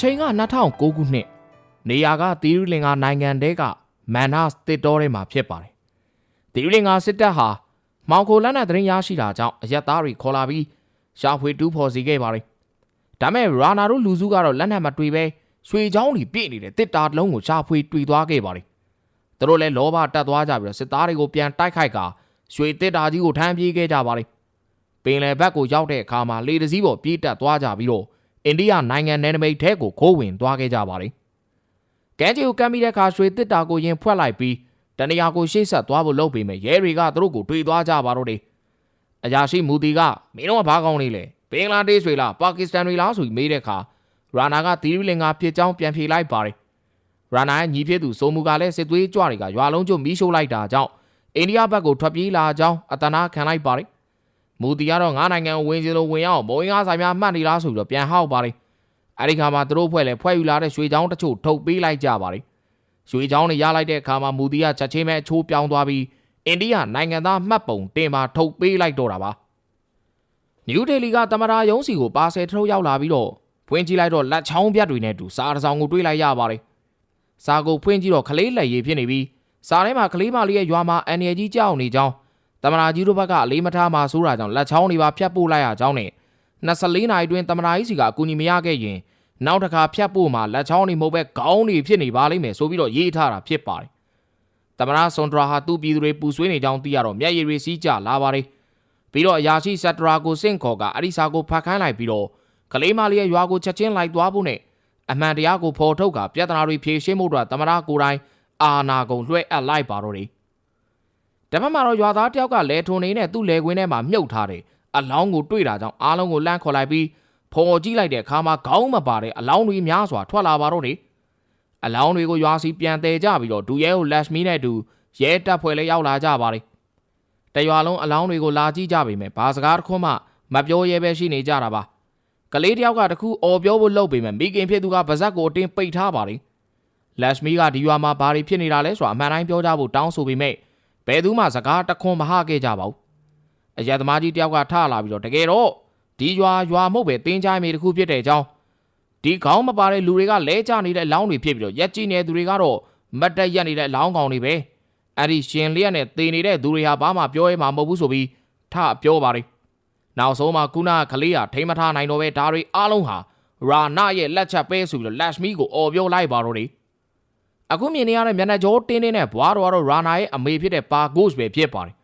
ချိန်က2009ခုနှစ်နေရာကသီရိလင်္ကာနိုင်ငံတဲကမန်နာစ်တစ်တော်ထဲမှာဖြစ်ပါတယ်။သီရိလင်္ကာစစ်တပ်ဟာမောင်ခိုလက်နက်သတင်းရရှိတာကြောင့်အရက်သားတွေခေါ်လာပြီးရှာဖွေတူးဖော်စီခဲ့ပါတယ်။ဒါမဲ့ရာနာတို့လူစုကတော့လက်နက်မတွေ့ပဲရွှေချောင်းတွေပြည့်နေတဲ့တစ်တာလုံးကိုရှာဖွေတွေ့သွားခဲ့ပါတယ်။သူတို့လည်းလောဘတက်သွားကြပြီးတော့စစ်သားတွေကိုပြန်တိုက်ခိုက်ကရွှေတစ်တာကြီးကိုထမ်းပြေးခဲ့ကြပါတယ်။ပင်လယ်ဘက်ကိုရောက်တဲ့အခါမှာလေတစည်းပေါ်ပြေးတက်သွားကြပြီးတော့ အိန္ဒိယနိုင်ငံနယ်နိမိတ်ထဲကိုခိုးဝင်သွားခဲ့ကြပါတယ်။ကမ်းခြေကိုကမ်းပြီးတဲ့အခါရွှေတစ်တာကိုရင်ဖွက်လိုက်ပြီးတနေရာကိုရှေ့ဆက်သွားဖို့လုပ်ပေမဲ့ရဲတွေကသူတို့ကိုတွေးသွားကြပါတော့တယ်။အရာရှိမူတီကမင်းတို့ကဘာကောင်းနေလဲဘင်္ဂလားဒေ့ရှ်တွေလားပါကစ္စတန်တွေလားဆိုပြီးမေးတဲ့အခါရာနာကသီရိလင်္ကာဖြစ်ကြောင်းပြန်ဖြေလိုက်ပါတယ်။ရာနာရဲ့ညီဖြစ်သူစိုးမူကလည်းစစ်သွေးကြွတွေကရွာလုံးကျွတ်မီးရှို့လိုက်တာကြောင့်အိန္ဒိယဘက်ကိုထွက်ပြေးလာကြောင်းအတနာခံလိုက်ပါတယ်။ မူတီကတော့ငါးနိုင်ငံကိုဝင်စီလို့ဝင်ရအောင်ဘိုးရင်းကားဆိုင်များမှတ်နေလားဆိုပြီးတော့ပြန်ဟောက်ပါတယ်။အဲဒီခါမှာသူတို့ဖွဲ့လဲဖွဲ့ယူလာတဲ့ရွှေချောင်းတချို့ထုတ်ပေးလိုက်ကြပါတယ်။ရွှေချောင်းတွေရလိုက်တဲ့အခါမှာမူတီကချက်ချင်းပဲအချိုးပြောင်းသွားပြီးအိန္ဒိယနိုင်ငံသားမှတ်ပုံတင်ပါထုတ်ပေးလိုက်တော့တာပါ။နယူးဒေလီကတမရာယုံစီကိုပါဆယ်ထုတ်ရောက်လာပြီးတော့ဖွင့်ကြည့်လိုက်တော့လက်ချောင်းပြတ်တွေနဲ့တူစားတစ်စောင်ကိုတွေးလိုက်ရပါတယ်။စားကိုဖွင့်ကြည့်တော့ခလေးလက်ရည်ဖြစ်နေပြီးစားထဲမှာကလေးမလေးရဲ့ရွာမှာအန်ရကြီးကြောက်နေကြောင်း တမရာကြီးတို့ဘက်ကအလေးမထားမှဆိုးတာကြောင့်လက်ချောင်းတွေပါဖြတ်ပို့လိုက်ရကြောင်းနဲ့24နာရီတွင်တမရာကြီးစီကအကူအညီမရခဲ့ရင်နောက်တစ်ခါဖြတ်ပို့မှလက်ချောင်းတွေမဟုတ်ပဲခေါင်းတွေဖြစ်နေပါလိမ့်မယ်ဆိုပြီးတော့ရေးထားတာဖြစ်ပါတယ်။တမရာဆွန်ဒရာဟာသူ့ပြည်သူတွေပူဆွေးနေကြောင်းသိရတော့မျက်ရည်တွေစီးကျလာပါတယ်။ပြီးတော့အရာရှိစက်တရာကိုစင့်ခေါ်ကအရိစာကိုဖတ်ခိုင်းလိုက်ပြီးတော့ကလေးမလေးရဲ့ရွာကိုချက်ချင်းလိုက်သွားဖို့နဲ့အမှန်တရားကိုဖော်ထုတ်ကပြဿနာတွေဖြေရှင်းမှုတို့တမရာကိုယ်တိုင်အာနာကုံလွှဲအပ်လိုက်ပါတော့တယ်။ တပတ်မှာတော့ရွာသားတယောက်ကလဲထုံနေနဲ့သူ့လဲခွင်းထဲမှာမြုပ်ထားတယ်။အလောင်းကိုတွေ့တာကြောင့်အားလုံးကိုလန့်ခေါ်လိုက်ပြီးဖော်ကြည့်လိုက်တဲ့အခါမှာခေါင်းမပါတဲ့အလောင်းတွေများစွာထွက်လာပါတော့တယ်။အလောင်းတွေကိုရွာစီပြန်တဲကြပြီးတော့ဒူရဲကိုလက်မီနဲ့တူရဲတပ်ဖွဲ့လည်းရောက်လာကြပါတယ်။တရွာလုံးအလောင်းတွေကိုလာကြည့်ကြပေမဲ့ဘာစကားတစ်ခုမှမပြောရဲပဲရှိနေကြတာပါ။ကလေးတယောက်ကတခုအော်ပြောဖို့လုပ်ပေမဲ့မိခင်ဖြစ်သူကဗဇက်ကိုအတင်းပိတ်ထားပါတယ်။လက်မီကဒီရွာမှာဘာတွေဖြစ်နေတာလဲဆိုတာအမှန်တိုင်းပြောကြဖို့တောင်းဆိုပေမဲ့ ဘယ်သူမှစကားတခွန်းမဟခဲ့ကြပါဘူး။အရက်သမားကြီးတယောက်ကထလာပြီးတော့တကယ်တော့ဒီရွာရွာမဟုတ်ပဲတင်းချိုင်းမေတခုဖြစ်တဲ့အကြောင်းဒီခေါင်းမပါတဲ့လူတွေကလဲကျနေတဲ့အလောင်းတွေဖြစ်ပြီးတော့ရက်ကြည့်နေတဲ့သူတွေကတော့မတ်တက်ရက်နေတဲ့အလောင်းကောင်တွေပဲအဲ့ဒီရှင်လျက်နဲ့တေနေတဲ့သူတွေဟာဘာမှပြောရဲမှာမဟုတ်ဘူးဆိုပြီးထပြောပါတယ်နောက်ဆုံးမှာကုနာကလေးဟာထိမထားနိုင်တော့ပဲဒါတွေအားလုံးဟာရာနာရဲ့လက်ချက်ပဲဆိုပြီးတော့လက်ရှမီကိုអော်ပြောလိုက်ပါတော့တယ် အခုမြင်နေရတဲ့မျက်နှာကြောတင်းတင်းနဲ့ဘွားတော်ကတော့ရာနာရဲ့အမေဖြစ်တဲ့ပါဂို့စ်ပဲဖြစ်ပါတယ်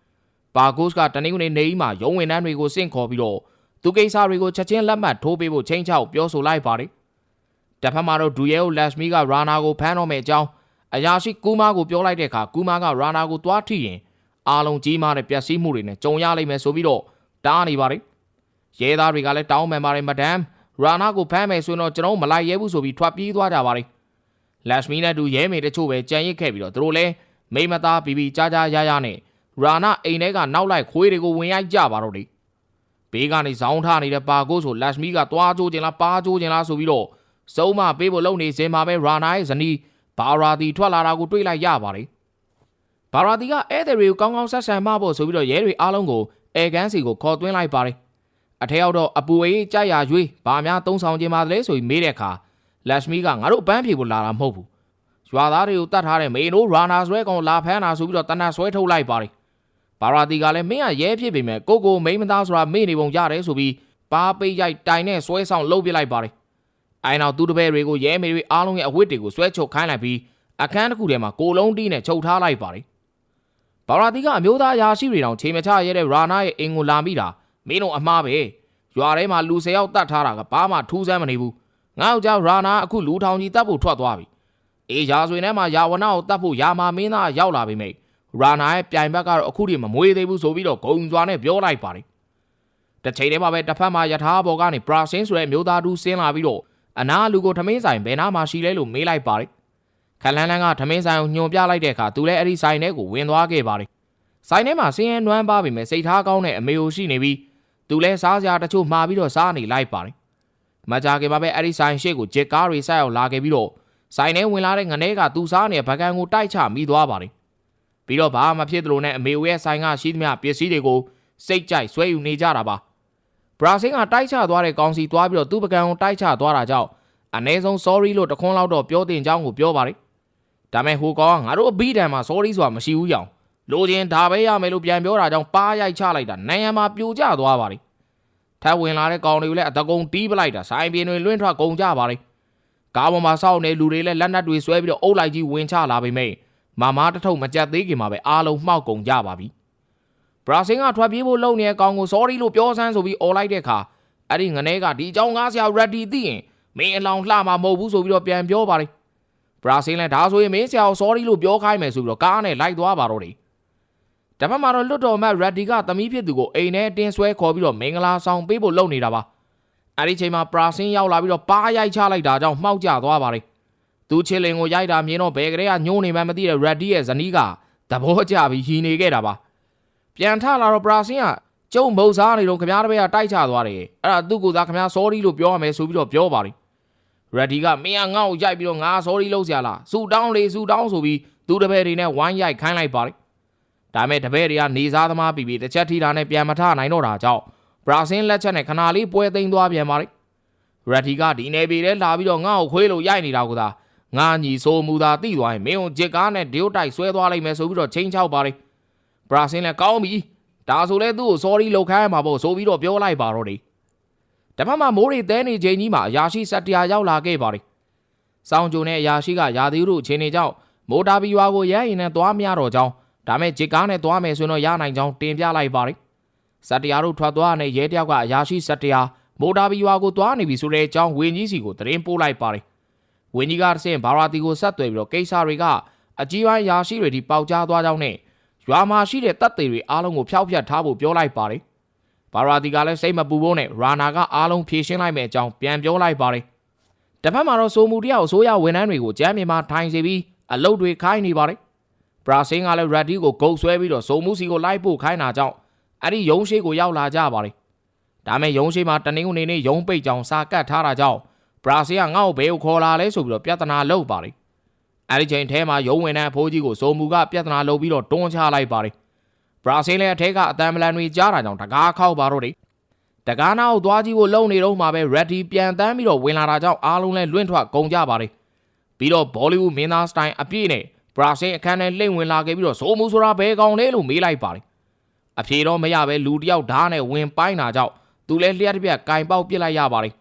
ပါဂို့စ်ကတနင်္ဂနွေနေ့မှာရုံးဝင်နှန်းတွေကိုစင့်ခေါ်ပြီးတော့သူကိစ္စတွေကိုချက်ချင်းလက်မှတ်ထိုးပေးဖို့ချင်းချောက်ပြောဆိုလိုက်ပါတယ်။တစ်ဖက်မှာတော့ဒူရဲကိုလက်စမီကရာနာကိုဖမ်းတော့မယ့်အကြောင်းအရာရှိကူမာကိုပြောလိုက်တဲ့အခါကူမာကရာနာကိုသွားထိရင်အားလုံးကြီးမားတဲ့ပျက်စီးမှုတွေနဲ့ကြုံရလိမ့်မယ်ဆိုပြီးတော့တားနေပါတယ်။ရဲသားတွေကလည်းတောင်းပန်ပါတယ်မဒမ်ရာနာကိုဖမ်းမယ်ဆိုတော့ကျွန်တော်မလိုက်ရဲဘူးဆိုပြီးထွက်ပြေးသွားကြပါတယ်။ လက်စမီနဲ့တူရဲမေတချို့ပဲကြံရစ်ခဲ့ပြီးတော့သူတို့လည်းမိမသားပြီးပြီးကြားကြားရရနဲ့ရာနာအိမ်ထဲကနောက်လိုက်ခွေးတွေကိုဝင်ရိုက်ကြပါတော့တယ်ဘေးကနေဇောင်းထားနေတဲ့ပါကိုဆိုလက်ရှမီကသွားကြိုးခြင်းလားပါကြိုးခြင်းလားဆိုပြီးတော့စုံမပေးဖို့လုပ်နေစင်မှာပဲရာနာရဲ့ဇနီးဘာရာတီထွက်လာတာကိုတွေ့လိုက်ရပါတယ်ဘာရာတီကဧည့်သည်တွေကိုကောင်းကောင်းဆက်ဆံမဖို့ဆိုပြီးတော့ရဲတွေအားလုံးကိုအဲကန်းစီကိုခေါ်သွင်းလိုက်ပါတယ်အထက်ရောက်တော့အပူအေးကြရရွေးဘာများသုံးဆောင်ခြင်းပါသလဲဆိုပြီးမေးတဲ့အခါ လက်ရှမီကငါတို့အပန်းဖြေဖို့လာတာမဟုတ်ဘူးရွာသားတွေကိုတတ်ထားတဲ့မေနိုရာနာဆွဲကောင်လာဖမ်းတာဆိုပြီးတော့တနတ်ဆွဲထုတ်လိုက်ပါတယ်ဘာရာတီကလည်းမင်းကရဲဖြစ်ပေမဲ့ကိုကိုမိမသားဆိုတာမေ့နေပုံရတယ်ဆိုပြီးပါပိတ်ရိုက်တိုင်နဲ့ဆွဲဆောင်လှုပ်ပြလိုက်ပါတယ်။အိုင်နောက်သူတပည့်တွေကိုရဲမေတွေအားလုံးရဲ့အဝတ်တွေကိုဆွဲချုပ်ခိုင်းလိုက်ပြီးအခန်းတစ်ခုထဲမှာကိုလုံးတီးနဲ့ချုပ်ထားလိုက်ပါတယ်။ဘာရာတီကအမျိုးသားအရာရှိတွေတောင်ချိန်မချရဲတဲ့ရာနာရဲ့အင်ကိုလာမိတာမင်းတို့အမှားပဲ။ရွာထဲမှာလူ၁၀ယောက်တတ်ထားတာကဘာမှထူးဆန်းမနေဘူး။ ငါ့ကြောင့်ရာနာအခုလူထောင်ကြီးတတ်ဖို့ထွက်သွားပြီ။အေးရာဆွေထဲမှာယာဝနာကိုတတ်ဖို့ယာမာမင်းသားရောက်လာပြီမိတ်ရာနာရဲ့ပြိုင်ဘက်ကတော့အခုထိမမွေးသေးဘူးဆိုပြီးတော့ဂုံစွာနဲ့ပြောလိုက်ပါတယ်တစ်ချိန်တည်းမှာပဲတစ်ဖက်မှာယထာဘော်ကနေပရာစင်းဆိုတဲ့မျိုးသားတူဆင်းလာပြီးတော့အနာလူကိုထမင်းဆိုင်ဘယ်နာမှာရှိလဲလို့မေးလိုက်ပါတယ်ခလန်းလန်းကထမင်းဆိုင်ကိုညွန်ပြလိုက်တဲ့အခါသူလည်းအဲ့ဒီဆိုင်ထဲကိုဝင်သွားခဲ့ပါတယ်ဆိုင်ထဲမှာဆင်းရဲနွမ်းပါပြီမဲ့စိတ်ထားကောင်းတဲ့အမေကိုရှိနေပြီးသူလည်းစားစရာတချို့မှာပြီးတော့စားနေလိုက်ပါတယ် မကြခင်မှာပဲအဲ့ဒီဆိုင်ရှေ့ကိုဂျက်ကားတွေဆက်ရောက်လာခဲ့ပြီးတော့ဆိုင်ထဲဝင်လာတဲ့ငနဲကသူစားနေတဲ့ဗကန်ကိုတိုက်ချမိသွားပါတယ်ပြီးတော့ဘာမှဖြစ်သလိုနဲ့အမေဝဲဆိုင်ကရှိသမျှပစ္စည်းတွေကိုစိတ်ကြိုက်ဆွဲယူနေကြတာပါဘရာဇင်းကတိုက်ချသွားတဲ့ကောင်စီသွားပြီးတော့သူ့ပကံကိုတိုက်ချသွားတာကြောင့်အနည်းဆုံး sorry လို့တခွန်းလောက်တော့ပြောတင်ကြောင်းကိုပြောပါတယ်ဒါမဲ့ဟိုကောင်ကငါတို့အဘိဓမ္မာ sorry ဆိုတာမရှိဘူးကြောင်လိုချင်ဒါပဲရမယ်လို့ပြန်ပြောတာကြောင့်ပါးရိုက်ချလိုက်တာနိုင်ရန်မှာပြိုကျသွားပါတယ် ထပ်ဝင်လာတဲ့ကောင်တွေကိုလည်းအတကုံတီးပလိုက်တာဆိုင်ပြင်းတွေလွင့်ထွက်ကုန်ကြပါတယ်ကားပေါ်မှာစောင့်နေလူတွေလည်းလက်နက်တွေဆွဲပြီးတော့အုပ်လိုက်ကြီးဝင်ချလာပေမဲ့မမတထုပ်မကြက်သေးခင်မှာပဲအားလုံးမှောက်ကုန်ကြပါပြီဘရာဆင်းကထွက်ပြေးဖို့လုပ်နေတဲ့ကောင်ကို sorry လို့ပြောစမ်းဆိုပြီးអော်လိုက်တဲ့အခါအဲ့ဒီငနေကဒီအကြောင်းကားဆရာ ready သိရင်မင်းအလောင်းလှမှာမဟုတ်ဘူးဆိုပြီးတော့ပြန်ပြောပါတယ်ဘရာဆင်းလည်းဒါဆိုရင်မင်းဆရာကို sorry လို့ပြောခိုင်းမယ်ဆိုပြီးတော့ကားနဲ့လိုက်သွားပါတော့တယ် တပတ်မှာတော့လွတ်တော်မတ် ready ကသမီးဖြစ်သူကိုအိမ်ထဲတင်းဆွဲခေါ်ပြီးတော့မင်္ဂလာဆောင်ပေးဖို့လုပ်နေတာပါအဲ့ဒီချိန်မှာပရာဆင်းရောက်လာပြီးတော့ပါးရိုက်ချလိုက်တာကြောင့်မှောက်ကျသွားပါတယ်သူချစ်လင်ကိုရိုက်တာမြင်တော့ဘယ်ကလေးကညှိုးနေမှမသိတဲ့ ready ရဲ့ဇနီးကသဘောကျပြီးဟီနေခဲ့တာပါပြန်ထလာတော့ပရာဆင်းကကျုံမုံစားနေတော့ခမားတပည့်ကတိုက်ချသွားတယ်အဲ့ဒါသူ့ကိုယ်သာခမား sorry လို့ပြောရမယ်ဆိုပြီးတော့ပြောပါတယ် ready ကမင်းကငါ့ကိုရိုက်ပြီးတော့ငါ sorry လုပ်စရာလားစူတောင်းလေစူတောင်းဆိုပြီးသူတပည့်တွေနဲ့ဝိုင်းရိုက်ခိုင်းလိုက်ပါတယ် ဒါမဲ့တပည့်တွေကနေစားသမားပြီးပြီးတစ်ချက်ထိတာနဲ့ပြန်မထနိုင်တော့တာကြောင့်ဘရာဆင်းလက်ချက်နဲ့ခဏလေးပွဲသိမ်းသွားပြန်ပါတယ် ready ကဒီနေပြည်ထဲလာပြီးတော့ငါ့ကိုခွေးလို့ရိုက်နေတာကသာငါညီဆိုမူသာတိသွားရင်မင်းကိုဂျစ်ကားနဲ့ဒီယိုတိုက်ဆွဲသွားလိုက်မယ်ဆိုပြီးတော့ချင်းချောက်ပါတယ်ဘရာဆင်းလည်းကောင်းပြီဒါဆိုလဲသူ့ကို sorry လုပ်ခိုင်းရမှာပေါ့ဆိုပြီးတော့ပြောလိုက်ပါတော့တယ်တပတ်မှမိုးတွေတဲနေချိန်ကြီးမှာအရာရှိဆက်တရာရောက်လာခဲ့ပါတယ်စောင်းကြုံနဲ့အရာရှိကရာသီဥတုအခြေအနေကြောင့်မိုတာဘီရွာကိုရဲရင်နဲ့သွားမရတော့ကြောင်း ဒါမဲ့ဂျစ်ကားနဲ့သွားမယ်ဆိုရင်တော့ရနိုင်ကြောင်းတင်ပြလိုက်ပါတယ်ဆက်တရာတို့ထွက်သွားတဲ့ရဲတယောက်ကအရာရှိဆက်တရာမိုတာဘီရွာကိုသွားနေပြီဆိုတဲ့အကြောင်းဝင်းကြီးစီကိုသတင်းပို့လိုက်ပါတယ်ဝင်းကြီးကတဆင့်ဘာရာတီကိုဆက်သွယ်ပြီးတော့ကိစ္စတွေကအကြီးပိုင်းရာရှိတွေဒီပေါက်ကြားသွားကြောင်းနဲ့ရွာမှာရှိတဲ့တပ်တွေတွေအားလုံးကိုဖျောက်ဖျက်ထားဖို့ပြောလိုက်ပါတယ်ဘာရာတီကလည်းစိတ်မပူဖို့နဲ့ရာနာကအားလုံးဖြေရှင်းလိုက်မယ်အကြောင်းပြန်ပြောလိုက်ပါတယ်တစ်ဖက်မှာတော့စိုးမှုတယောက်အစိုးရဝန်ထမ်းတွေကိုကြမ်းမြင်မှာထိုင်စီပြီးအလုပ်တွေခိုင်းနေပါတယ် ဘရာဆင်းကလည်းရက်ဒီကိုဂုတ်ဆွဲပြီးတော့စိုးမှုစီကိုလိုက်ပို့ခိုင်းတာကြောင့်အဲ့ဒီရုံးရှိကိုရောက်လာကြပါတယ်ဒါမဲ့ရုံးရှိမှာတနင်္ဂနွေနေ့ရုံးပိတ်ကြောင်စာကတ်ထားတာကြောင့်ဘရာဆင်းကငါ့ကိုဘယ်ကိုခေါ်လာလဲဆိုပြီးတော့ပြဿနာလုပ်ပါတယ်အဲ့ဒီချိန်ထဲမှာရုံးဝင်တဲ့အဖိုးကြီးကိုစိုးမှုကပြဿနာလုပ်ပြီးတော့တွန်းချလိုက်ပါတယ်ဘရာဆင်းလည်းအထက်ကအတန်မလန်တွေကြားတာကြောင့်တကားခောက်ပါတော့တယ်တကားနာကိုသွားကြည့်ဖို့လုံနေတော့မှပဲ ready ပြန်တန်းပြီးတော့ဝင်လာတာကြောင့်အားလုံးလည်းလွင့်ထွက်ကုန်ကြပါတယ်ပြီးတော့ Bollywood မင်းသားစတိုင်အပြည့်နဲ့ ဘရာဆင်းအခန်းထဲလှိမ့်ဝင်လာခဲ့ပြီးတော့စိုးမှုဆိုတာဘယ်ကောင်လဲလို့မေးလိုက်ပါတယ်အဖြေတော့မရပဲလူတယောက်ဓာတ်နဲ့ဝင်ပိုင်းတာကြောင့်သူလည်းလျှက်တစ်ပြက်ကင်ပေါက်ပစ်လိုက်ရပါတယ်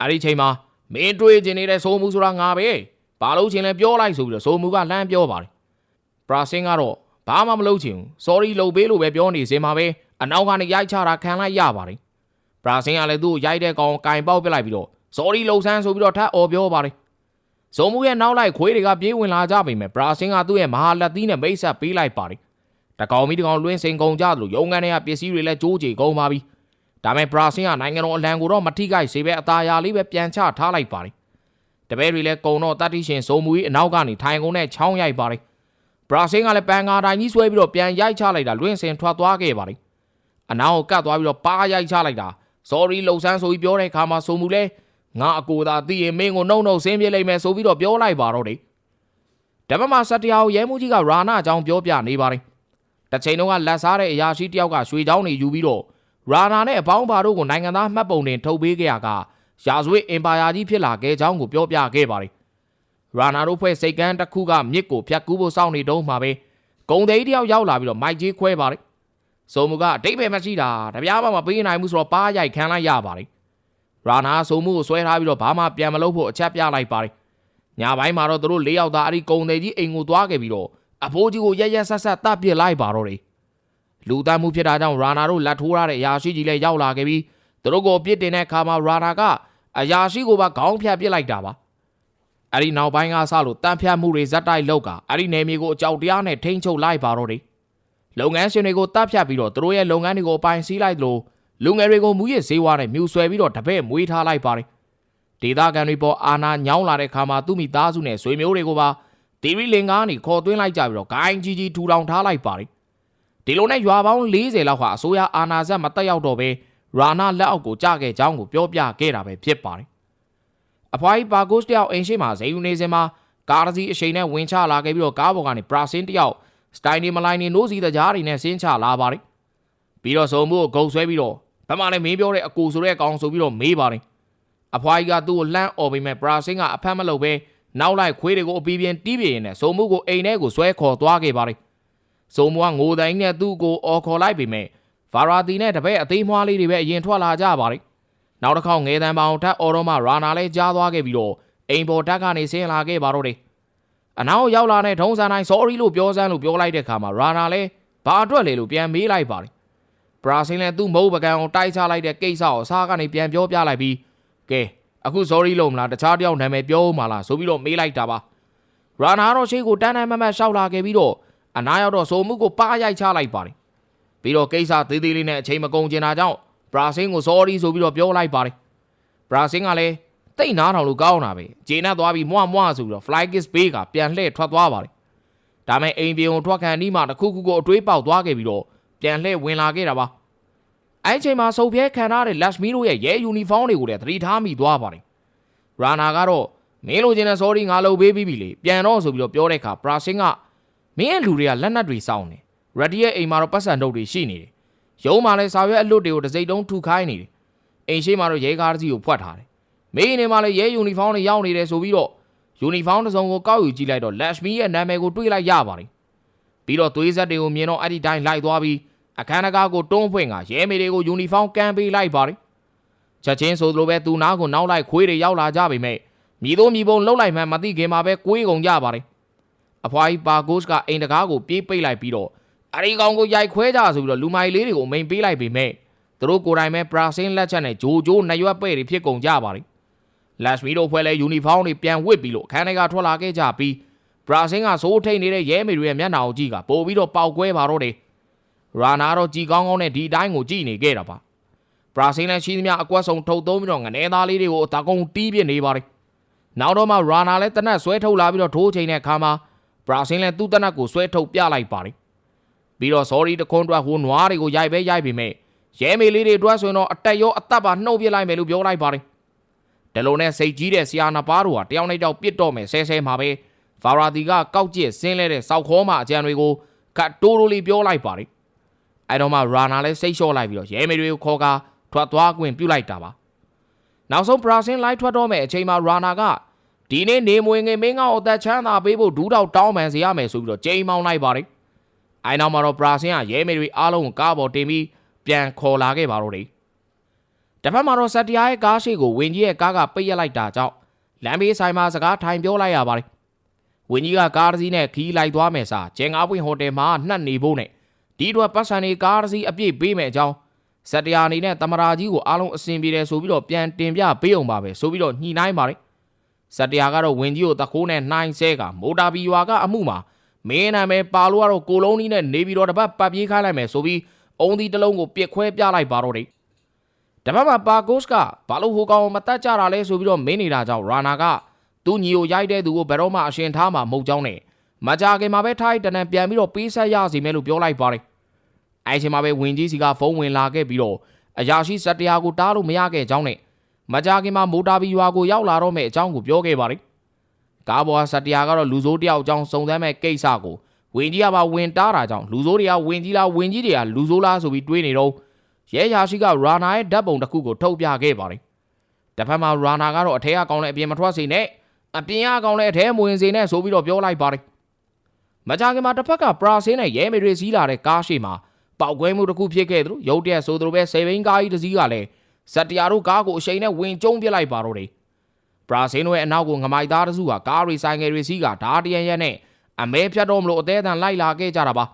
အဲ့ဒီချိန်မှာမင်းတွေးကျင်နေတဲ့စိုးမှုဆိုတာငါပဲဘာလို့ချင်းလဲပြောလိုက်ဆိုပြီးတော့စိုးမှုကလှမ်းပြောပါတယ်ဘရာဆင်းကတော့ဘာမှမလုပ်ချင်ဘူး sorry လုပ်ပေးလို့ပဲပြောနေစင်မှာပဲအနောက်ကနေရိုက်ချတာခံလိုက်ရပါတယ်ဘရာဆင်းကလည်းသူ့ကိုရိုက်တဲ့ကောင်ကင်ပေါက်ပစ်လိုက်ပြီးတော့ sorry လှုပ်ဆန်းဆိုပြီးတော့ထပ်អော်ပြောပါတယ် ဇုံမှုရဲ့နောက်လိုက်ခွေးတွေကပြေးဝင်လာကြပြီမဲ့ဘရာဆင်းကသူ့ရဲ့မဟာလက်သီးနဲ့မိတ်ဆက်ပေးလိုက်ပါတယ်တကောင်မီတကောင်လွင်းစင်ကုန်ကြသလိုရုံငန်းတွေကပစ္စည်းတွေလည်းကြိုးကြေကုန်ပါပြီဒါမဲ့ဘရာဆင်းကနိုင်ငံတော်အလံကိုတော့မထိခိုက်စေပဲအသာရလေးပဲပြန်ချထားလိုက်ပါတယ်တပည့်တွေလည်းကုံတော့တတိရှင်ဇုံမှုကြီးအနောက်ကနေထိုင်ကုန်နဲ့ချောင်းရိုက်ပါတယ်ဘရာဆင်းကလည်းပန်ကာတိုင်းကြီးဆွဲပြီးတော့ပြန်ရိုက်ချလိုက်တာလွင့်စင်ထွက်သွားခဲ့ပါတယ်အနောက်ကိုကတ်သွားပြီးတော့ပါးရိုက်ချလိုက်တာ sorry လှုပ်ဆန်းဆိုပြီးပြောတဲ့အခါမှာဆိုမှုလဲ ငါအကိုသာသိရင်မင်းကိုနှုတ်နှုတ်ဆင်းပြေးလိုက်မယ်ဆိုပြီးတော့ပြောလိုက်ပါတော့တယ်ဓမ္မမှာစတရာကိုရဲမှုကြီးကရာနာအကြောင်းပြောပြနေပါတယ်တစ်ချိန်လုံးကလက်စားတဲ့အရာရှိတယောက်ကရွှေချောင်းနေယူပြီးတော့ရာနာနဲ့အပေါင်းပါတို့ကိုနိုင်ငံသားမှတ်ပုံတင်ထုတ်ပေးခဲ့ရကရာဇဝတ်အင်ပါယာကြီးဖြစ်လာခဲ့ကြောင်းကိုပြောပြခဲ့ပါတယ်ရာနာတို့ဖွဲ့စိတ်ကန်းတစ်ခုကမြစ်ကိုဖြတ်ကူးဖို့စောင့်နေတုန်းမှာပဲဂုံသေးတယောက်ရောက်လာပြီးတော့မိုက်ကြီးခွဲပါတယ်ဆိုမှုကအတိတ်ပဲမရှိတာတပြားမှမပေးနိုင်ဘူးဆိုတော့ပါးရိုက်ခံလိုက်ရပါတယ် ရာနာဆိုမှုကိုဆွဲထားပြီးတော့ဘာမှပြန်မလုပ်ဖို့အချက်ပြလိုက်ပါတယ်ညပိုင်းမှာတော့သူတို့၄ယောက်သားအဲ့ဒီဂုံသေးကြီးအိမ်ကိုသွားခဲ့ပြီးတော့အဖိုးကြီးကိုရက်ရက်ဆက်ဆက်တပ်ပစ်လိုက်ပါတော့တယ်လူသားမှုဖြစ်တာကြောင့်ရာနာတို့လက်ထိုးရတဲ့အရာရှိကြီးလည်းရောက်လာခဲ့ပြီးသူတို့ကိုပြစ်တင်တဲ့အခါမှာရာနာကအရာရှိကိုပါခေါင်းဖြတ်ပစ်လိုက်တာပါအဲ့ဒီနောက်ပိုင်းကစလို့တန်ဖြတ်မှုတွေဇက်တိုက်လောက်ကအဲ့ဒီနယ်မြေကိုအကြောက်တရားနဲ့ထိန်းချုပ်လိုက်ပါတော့တယ်လုပ်ငန်းရှင်တွေကိုတပ်ဖြတ်ပြီးတော့သူတို့ရဲ့လုပ်ငန်းတွေကိုအပိုင်စည်းလိုက်လို့ လူငယ်တွေကိုမူရစ်ဈေးဝါးနဲ့မြူဆွဲပြီးတော့တပည့်မွေးထားလိုက်ပါတယ်ဒေသခံတွေပေါ်အာနာညောင်းလာတဲ့ခါမှာသူ့မိသားစုနဲ့ဆွေမျိုးတွေကိုပါတီရီလင်ကားနေခေါ်သွင်းလိုက်ကြပြီးတော့ဂိုင်းကြီးကြီးထူထောင်ထားလိုက်ပါတယ်ဒီလိုနဲ့ရွာပေါင်း40လောက်ဟာအစိုးရအာဏာစက်မတက်ရောက်တော့ပဲရာနာလက်အောက်ကိုကြခဲ့ကြောင်းကိုပြောပြခဲ့တာပဲဖြစ်ပါတယ်အဖွားကြီးပါဂုစ်တယောက်အိမ်ရှိမှာဇေယူနေစင်မှာကားတစ်စီးအရှိန်နဲ့ဝင်ချလာခဲ့ပြီးတော့ကားပေါ်ကနေပရာစင်းတယောက်စတိုင်ဒီမလိုင်းနေနိုးစီတကြားတွေနဲ့ဆင်းချလာပါတယ်ပြီးတော့စုံမှုကိုဂုံဆွဲပြီးတော့ ဘက်မှလည်းမင်းပြောတဲ့အကူဆိုတဲ့ကောင်ဆိုပြီးတော့မေးပါတယ်အဖွားကြီးကသူ့ကိုလှမ်းអော်ပြီးမဲ့ပရာစင်းကအဖက်မလုပ်ပဲနောက်လိုက်ခွေးတွေကိုအပီးပြင်းတီးပြင်းနဲ့စုံမှုကိုအိမ်ထဲကိုဆွဲခေါ်သွားခဲ့ပါတယ်စုံမှုကငိုတိုင်းနဲ့သူ့ကိုអော်ခေါ်လိုက်ပြီးမဲ့ဗာရာတီနဲ့တပည့်အသေးမွှားလေးတွေပဲအရင်ထွက်လာကြပါတယ်နောက်တစ်ခေါက်ငယ်တန်းပေါင်ထပ်အော်တော့မှရာနာလဲကြားသွားခဲ့ပြီးတော့အိမ်ပေါ်တက်ကနေဆင်းလာခဲ့ပါတော့တယ်အနောက်ရောက်လာတဲ့ထုံးစံတိုင်း sorry လို့ပြောစမ်းလို့ပြောလိုက်တဲ့ခါမှာရာနာလဲဘာအတွက်လဲလို့ပြန်မေးလိုက်ပါတယ်ဘ ရာဇီးလည်းသူ့မုတ်ပကံကိုတိုက်ချလိုက်တဲ့ကိစ္စကိုအစားကနေပြန်ပြောပြလိုက်ပြီးကဲအခု sorry လို့မလားတခြားတယောက်နာမည်ပြောဦးမလားဆိုပြီးတော့မေးလိုက်တာပါရာနာတော့ရှိကိုတန်းတန်းမတ်မတ်ရှောက်လာခဲ့ပြီးတော့အနာရောက်တော့ဆိုမှုကိုပါရိုက်ချလိုက်ပါတယ်ပြီးတော့ကိစ္စသေးသေးလေးနဲ့အချိန်မကုန်ကျင်တာကြောင့်ဘရာဇီးကို sorry ဆိုပြီးတော့ပြောလိုက်ပါတယ်ဘရာဇီးကလည်းတိတ်နားထောင်လို့ကောင်းတာပဲဂျေနတ်သွားပြီးမွားမွားဆိုပြီးတော့ fly kiss bay ကပြန်လှည့်ထွက်သွားပါတယ်ဒါမဲ့အိမ်ပြေုံထွက်ခံနီးမှတစ်ခုခုကိုအတွေးပေါက်သွားခဲ့ပြီးတော့ပြန်လှည့်ဝင်လာခဲ့တာပါ အဲ့ချိန်မှာစုပ်ပြဲခံထားတဲ့ Lashmi တို့ရဲ့ရဲယူနီဖောင်းတွေကိုလည်းသတိထားမိသွားပါတယ်ရာနာကတော့မင်းလိုချင်တဲ့ sorry ငါလုပ်ပေးပြီးပြီလေပြန်တော့ဆိုပြီးတော့ပြောတဲ့အခါပရာစင်ကမင်းရဲ့လူတွေကလက်နက်တွေစောင်းနေရဒီရဲ့အိမ်မှာတော့ပတ်စံတုပ်တွေရှိနေတယ်ရုံးမှာလည်းစာရွက်အလွတ်တွေကိုတစ်စိတ်တုံးထုခိုင်းနေတယ်အိမ်ရှိမှာတော့ရဲကားတစ်စီးကိုဖွက်ထားတယ်မင်းနေမှာလည်းရဲယူနီဖောင်းတွေရောက်နေတယ်ဆိုပြီးတော့ယူနီဖောင်းတစ်စုံကိုကောက်ယူကြည့်လိုက်တော့ Lashmi ရဲ့နာမည်ကိုတွေးလိုက်ရပါတယ်ပြီးတော့သွေးဆက်တွေကိုမြင်တော့အဲ့ဒီတိုင်းလိုက်သွားပြီး အခန်းတကားကိုတွန်းဖွင့်ကရဲမေတွေကိုယူနီဖောင်းကန်ပေးလိုက်ပါတယ်ချက်ချင်းဆိုသလိုပဲသူနာကိုနောက်လိုက်ခွေးတွေရောက်လာကြပေမဲ့မြည်သုံးမြည်ပုံလှုပ်လိုက်မှမသိခင်မှာပဲကွေးကုန်ကြပါတယ်အဖွားကြီးပါဂိုးစ်ကအိမ်တကားကိုပြေးပိတ်လိုက်ပြီးတော့အရီကောင်ကိုရိုက်ခွဲကြဆိုပြီးတော့လူမိုင်လေးတွေကိုမိန်ပေးလိုက်ပေမဲ့သူတို့ကိုယ်တိုင်ပဲပရာစင်းလက်ချက်နဲ့ဂျိုဂျိုနှရွက်ပဲ့တွေဖြစ်ကုန်ကြပါတယ်လက်စမီတို့ဖွဲ့လဲယူနီဖောင်းတွေပြန်ဝစ်ပြီးလို့ခန်းထဲကထွက်လာခဲ့ကြပြီးဘရာဇင်းကစိုးထိတ်နေတဲ့ရဲမေတွေရဲ့မျက်နှာကိုကြည့်ကပို့ပြီးတော့ပောက်ကွဲပါတော့တယ် ရာနာတော့ကြည်ကောင်းကောင်းနဲ့ဒီအတိုင်းကိုကြည့်နေခဲ့တာပါဘရာဇင်းလည်းရှိသမျှအကွက်ဆုံးထုတ်သုံးပြီးတော့ငနေသားလေးတွေကိုအတကုံတီးပြစ်နေပါတယ်နောက်တော့မှရာနာလည်းတနက်ဆွဲထုတ်လာပြီးတော့ထိုးချိန်တဲ့အခါမှာဘရာဇင်းလည်းသူ့တနက်ကိုဆွဲထုတ်ပြလိုက်ပါတယ်ပြီးတော့ sorry တခွန်းအတွက်ဟိုနွားတွေကိုရိုက်ပဲရိုက်ပေမဲ့ရဲမေလေးတွေအတွက်ဆိုရင်တော့အတက်ရောအသက်ပါနှုတ်ပြလိုက်မယ်လို့ပြောလိုက်ပါတယ်ဒီလိုနဲ့စိတ်ကြီးတဲ့ဆရာနှစ်ပါးတို့ဟာတယောက်နဲ့တယောက်ပြစ်တော့မယ်ဆဲဆဲမှာပဲဖာရာတီကကောက်ကျစ်ဆင်းလဲတဲ့စောက်ခေါမှအကြံတွေကိုကတ်တိုးတိုးလေးပြောလိုက်ပါတယ် အဲ့တော့မှရာနာလည်းစိတ်လျှော့လိုက်ပြီးတော့ရဲမေတွေကိုခေါ်ကာထွက်သွားခွင့်ပြုလိုက်တာပါနောက်ဆုံးပရာစင်လိုက်ထွက်တော့မယ်အချိန်မှာရာနာကဒီနေ့နေမွေငယ်မင်းကောင်အသက်ချမ်းသာပေးဖို့ဒူးတော့တောင်းပန်စေရမယ်ဆိုပြီးတော့ကြိမ်မောင်းလိုက်ပါတယ်အဲနောက်မှာတော့ပရာစင်ကရဲမေတွေအားလုံးကိုကားပေါ်တင်ပြီးပြန်ခေါ်လာခဲ့ပါတော့တယ်တစ်ဖက်မှာတော့စက်တရာရဲ့ကားရှိကိုဝင်းကြီးရဲ့ကားကပိတ်ရက်လိုက်တာကြောင့်လမ်းဘေးဆိုင်မှာစကားထိုင်ပြောလိုက်ရပါတယ်ဝင်းကြီးကကားတစ်စီးနဲ့ခီးလိုက်သွားမယ်စာကျင်းကားပွင့်ဟိုတယ်မှာနှက်နေဖို့နဲ့ ဒီအတွက်ပတ်စံနေကားတစ်စီးအပြည့်ပေးမယ်အကြောင်းစက်တရာအနေနဲ့တမရာကြီးကိုအားလုံးအဆင်ပြေတယ်ဆိုပြီးတော့ပြန်တင်ပြပေးအောင်ပါပဲဆိုပြီးတော့ညှိနှိုင်းပါတယ်စက်တရာကတော့ဝင်းကြီးကိုတခိုးနဲ့နှိုင်းဆဲကမိုတာဘီရွာကအမှုမှာမင်းနာမည်ပါလို့ကတော့ကိုလုံးကြီးနဲ့နေပြီးတော့တပတ်ပတ်ပြေးခိုင်းလိုက်မယ်ဆိုပြီးအုံးဒီတစ်လုံးကိုပြစ်ခွဲပြလိုက်ပါတော့တယ်တပတ်မှာပါဂိုးစ်ကဘာလို့ဟိုကောင်မတတ်ကြတာလဲဆိုပြီးတော့မင်းနေတာကြောင့်ရာနာကသူ့ညီကိုရိုက်တဲ့သူကိုဘယ်တော့မှအရှင်ထားမှာမဟုတ်ကြောင်းနဲ့မကြခင်မှာပဲထိုက်တနန်ပြန်ပြီးတော့ပေးဆက်ရစီမယ်လို့ပြောလိုက်ပါတယ် အဲချိန်မှာပဲဝင်ကြီးစီကဖုန်းဝင်လာခဲ့ပြီးတော့အရာရှိစက်တရားကိုတားလို့မရခဲ့ကြောင်းနဲ့မကြခင်မှာမိုတာဘီရွာကိုရောက်လာတော့မယ့်အကြောင်းကိုပြောခဲ့ပါတယ်ကားပေါ်စက်တရားကတော့လူစိုးတယောက်အကြောင်းစုံစမ်းမဲ့ကိစ္စကိုဝင်ကြီးကပါဝင်တားတာကြောင့်လူစိုးတွေကဝင်ကြီးလားဝင်ကြီးတွေကလူစိုးလားဆိုပြီးတွေးနေတော့ရဲရာရှိကရာနာရဲ့ဓာတ်ပုံတစ်ခုကိုထုတ်ပြခဲ့ပါတယ်တစ်ဖက်မှာရာနာကတော့အထက်ကကောင်းတဲ့အပြင်မထွက်စေနဲ့အပြင်ကကောင်းတဲ့အထဲမဝင်စေနဲ့ဆိုပြီးတော့ပြောလိုက်ပါတယ်မကြခင်မှာတစ်ဖက်ကပရာဆင်းနဲ့ရဲမေတွေစီးလာတဲ့ကားရှိမှာ ပေါက်ကွဲမှုတစ်ခုဖြစ်ခဲ့သလိုရုတ်တရက်ဆိုသလိုပဲဆေဘိန်းကားကြီးတစ်စီးကလည်းဇက်တရာတို့ကားကိုအရှိန်နဲ့ဝင်ကျုံပစ်လိုက်ပါတော့တယ်ဘရာဇင်းတို့ရဲ့အနောက်ကိုငမိုက်သားတစုကကားရီဆိုင်ငယ်တွေစီးကဓာတရန်ရက်နဲ့အမဲဖြတ်တော့မလို့အသေးအတန်လိုက်လာခဲ့ကြတာပါ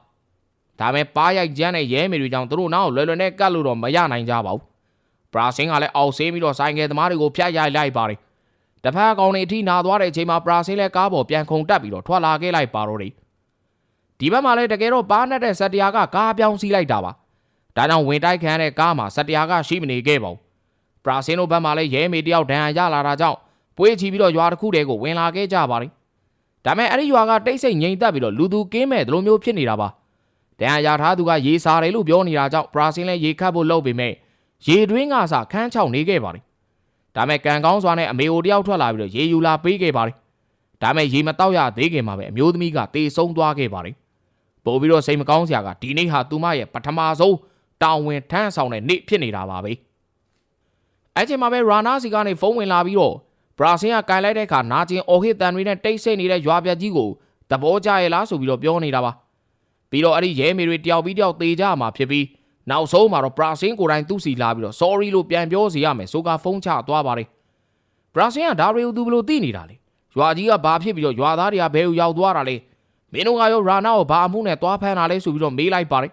ဒါမဲ့ပါရိုက်ကျန်းတဲ့ရဲမေတွေကြောင့်သူတို့နောက်လွယ်လွယ်နဲ့ကတ်လို့တော့မရနိုင်ကြပါဘူးဘရာဇင်းကလည်းအောက်ဆေးပြီးတော့ဆိုင်ငယ်သမားတွေကိုဖျက်ရိုက်လိုက်ပါတယ်တစ်ဖက်ကောင်တွေအထိနာသွားတဲ့အချိန်မှာဘရာဇင်းလည်းကားပေါ်ပြန်ခုန်တက်ပြီးတော့ထွက်လာခဲ့လိုက်ပါတော့တယ် ဒီဘက်မှာလည်းတကယ်တော့ပါနဲ့တဲ့စက်တရာကကားပြောင်းစီးလိုက်တာပါဒါကြောင့်ဝင်တိုက်ခံရတဲ့ကားမှာစက်တရာကရှိမနေခဲ့ပါဘူးဘရာဇင်းတို့ဘက်မှာလည်းရဲမေတယောက်ဒဏ်ရာရလာတာကြောင့်ပွေးချီပြီးတော့ရွာတစ်ခုတည်းကိုဝင်လာခဲ့ကြပါတယ်ဒါမဲ့အဲ့ဒီရွာကတိတ်ဆိတ်ငြိမ်သက်ပြီးတော့လူသူကင်းမဲ့ဒီလိုမျိုးဖြစ်နေတာပါတန်ရာထားသူကရေစားတယ်လို့ပြောနေတာကြောင့်ဘရာဇီးလည်းရေခတ်ဖို့လုပ်ပေမဲ့ရေတွင်းကစခန်းချောက်နေခဲ့ပါတယ်ဒါမဲ့ကန်ကောင်းစွာနဲ့အမေအိုတယောက်ထွက်လာပြီးတော့ရေယူလာပေးခဲ့ပါတယ်ဒါမဲ့ရေမတောက်ရသေးခင်မှာပဲအမျိုးသမီးကတေဆုံးသွားခဲ့ပါတယ် ပို့ပြီးတော့စိတ်မကောင်းစရာကဒီနေ့ဟာသူမရဲ့ပထမဆုံးတောင်ဝင်ထမ်းဆောင်တဲ့နေ့ဖြစ်နေတာပါပဲအဲ့ချိန်မှာပဲရာနာစီကနေဖုန်းဝင်လာပြီးတော့ဘရာဆင်းကကင်လိုက်တဲ့အခါနာကျင်အော်ဟစ်တန်တွေနဲ့တိတ်ဆိတ်နေတဲ့ရွာပြက်ကြီးကိုသဘောကျရဲ့လားဆိုပြီးတော့ပြောနေတာပါပြီးတော့အဲ့ဒီရဲမေတွေတယောက်ပြီးတယောက်သေကြမှာဖြစ်ပြီးနောက်ဆုံးမှာတော့ဘရာဆင်းကိုယ်တိုင်သူ့စီလာပြီးတော့ sorry လို့ပြန်ပြောစီရမယ်ဆိုကဖုန်းချသွားပါတယ်ဘရာဆင်းကဒါရီကိုသူဘယ်လိုသိနေတာလဲရွာကြီးကဘာဖြစ်ပြီးတော့ရွာသားတွေကဘယ်ကိုရောက်သွားတာလဲ မင်းတို့ကရောရာနာကိုဘာအမှုနဲ့သွားဖမ်းတာလဲဆိုပြီးတော့မေးလိုက်ပါတယ်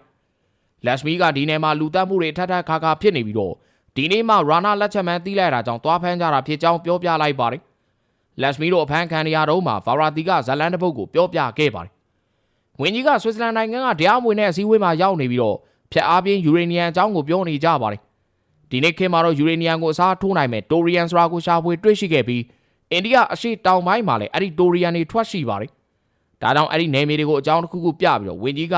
လက်စမီကဒီနယ်မှာလူတက်မှုတွေထပ်ထပ်ခါခါဖြစ်နေပြီးတော့ဒီနေ့မှရာနာလက်ချက်မှန်တီးလိုက်တာကြောင့်သွားဖမ်းကြတာဖြစ်ကြောင်းပြောပြလိုက်ပါတယ်။လက်စမီတို့အဖမ်းခံရတော့မှဗာရာတီကဇလန်တစ်ပုတ်ကိုပြောပြခဲ့ပါတယ်။ဝင်းကြီးကဆွစ်ဇာလန်နိုင်ငံကတရားမဝင်တဲ့အစည်းအဝေးမှာရောက်နေပြီးတော့ဖျက်အားပြင်းယူရေနီယံအကြောင်းကိုပြောနေကြပါတယ်။ဒီနေ့ခေတ်မှာတော့ယူရေနီယံကိုအစားထိုးနိုင်မဲ့တိုရီယန်ဆိုတာကိုရှာဖွေတွေ့ရှိခဲ့ပြီးအိန္ဒိယအရှေ့တောင်ပိုင်းမှာလည်းအဲ့ဒီတိုရီယန်တွေထွက်ရှိပါတယ်။ ဒါကြောင့်အဲ့ဒီနယ်မြေတွေကိုအကြောင်းတစ်ခုခုပြပြီးတော့ဝင်းကြီးက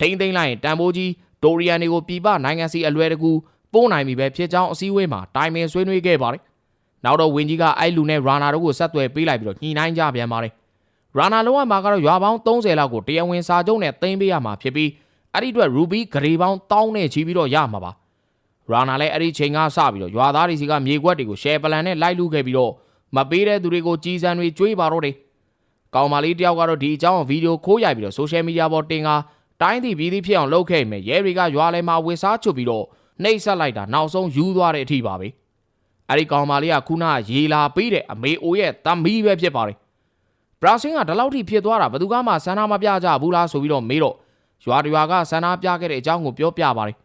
ထိမ့်သိမ့်လိုက်ရင်တန်ဖိုးကြီးတိုရီယန်တွေကိုပြည်ပနိုင်ငံစီအလွယ်တကူပို့နိုင်ပြီပဲဖြစ်ကြောင်းအစည်းအဝေးမှာတိုင်ပင်ဆွေးနွေးခဲ့ပါတယ်။နောက်တော့ဝင်းကြီးကအဲ့လူနဲ့ရာနာတို့ကိုဆက်သွယ်ပေးလိုက်ပြီးတော့ညှိနှိုင်းကြပြန်ပါတယ်။ရာနာလုံးဝမှာကတော့ရွာပေါင်း30လောက်ကိုတရားဝင်စာချုပ်နဲ့တင်ပေးရမှာဖြစ်ပြီးအဲ့ဒီအတွက်ရူဘီဂရေပေါင်းတောင်းနဲ့ချီပြီးတော့ရမှာပါ။ရာနာလည်းအဲ့ဒီချိန်ကစပြီးတော့ရွာသားတွေစီကမြေကွက်တွေကိုရှယ်ပလန်နဲ့လိုက်လူခဲ့ပြီးတော့မပေးတဲ့သူတွေကိုကြီးစံတွေကြွေးပါတော့တယ်။ ကောင်မလေးတယောက်ကတော့ဒီအကြောင်းဗီဒီယိုခိုးရိုက်ပြီးတော့ဆိုရှယ်မီဒီယာပေါ်တင်ကတိုင်းပြည်ပြည်သည်ဖြစ်အောင်လုပ်ခဲ့မယ်ရဲတွေကရွာလဲမှာဝေစားချွတ်ပြီးတော့နှိပ်ဆက်လိုက်တာနောက်ဆုံးယူသွားတဲ့အထိပါပဲအဲ့ဒီကောင်မလေးကခုနကရေလာပေးတဲ့အမေအိုရဲ့တမီးပဲဖြစ်ပါတယ်ဘရာဆင်းကဒီလောက်ထိဖြစ်သွားတာဘယ်သူကမှဆန္ဒမပြကြဘူးလားဆိုပြီးတော့မေးတော့ရွာတရွာကဆန္ဒပြခဲ့တဲ့အကြောင်းကိုပြောပြပါတယ်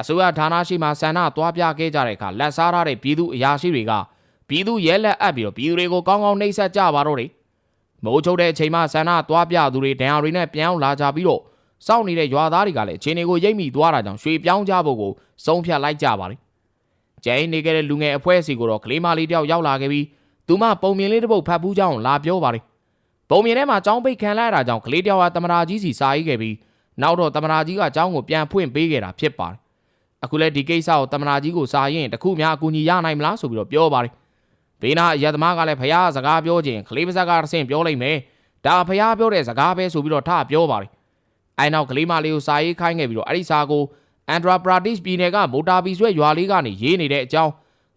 အစိုးရဌာနရှိမှဆန္ဒသွားပြခဲ့ကြတဲ့အခါလက်စားထားတဲ့ပြည်သူအရာရှိတွေကပြည်သူရဲလက်အပ်ပြီးတော့ပြည်သူတွေကိုကောင်းကောင်းနှိပ်စက်ကြပါတော့တယ် မိုးချုပ်တဲ့အချိန်မှာဆန္ဒသွားပြသူတွေဒဏ်ရာတွေနဲ့ပြန်အောင်လာကြပြီးတော့စောင့်နေတဲ့ရွာသားတွေကလည်းအခြေအနေကိုရိပ်မိသွားတာကြောင့်ရွှေပြောင်းကြဖို့ကိုဆုံးဖြတ်လိုက်ကြပါတယ်။ကျင်းနေခဲ့တဲ့လူငယ်အဖွဲ့အစည်းကိုတော့ကလေးမလေးတယောက်ရောက်လာခဲ့ပြီးသူမပုံမြင်လေးတစ်ပုတ်ဖတ်ဖူးကြောင်းလာပြောပါတယ်။ပုံမြင်ထဲမှာចောင်းပိတ်ခံလိုက်ရတာကြောင့်ကလေးတယောက်ကတမရာကြီးစီစာရေးခဲ့ပြီးနောက်တော့တမရာကြီးကចောင်းကိုပြန်ဖွင့်ပေးခဲ့တာဖြစ်ပါတယ်။အခုလည်းဒီကိစ္စကိုတမရာကြီးကိုစာရင်တခုများအကူအညီရနိုင်မလားဆိုပြီးတော့ပြောပါတယ်။ ဘေးနာရသမားကလည်းဖះစကားပြောခြင်းကလေးပါးစကားတစ်ဆင့်ပြောလိုက်မယ်။ဒါဖះပြောတဲ့စကားပဲဆိုပြီးတော့ထပြောပါတယ်။အဲနောက်ကလေးမလေးကိုစာရေးခိုင်းခဲ့ပြီးတော့အဲ့ဒီစာကိုအန်ဒရာပရာဒစ်ပြည်နယ်ကမိုတာပီဆွဲရွာလေးကနေရေးနေတဲ့အကြောင်း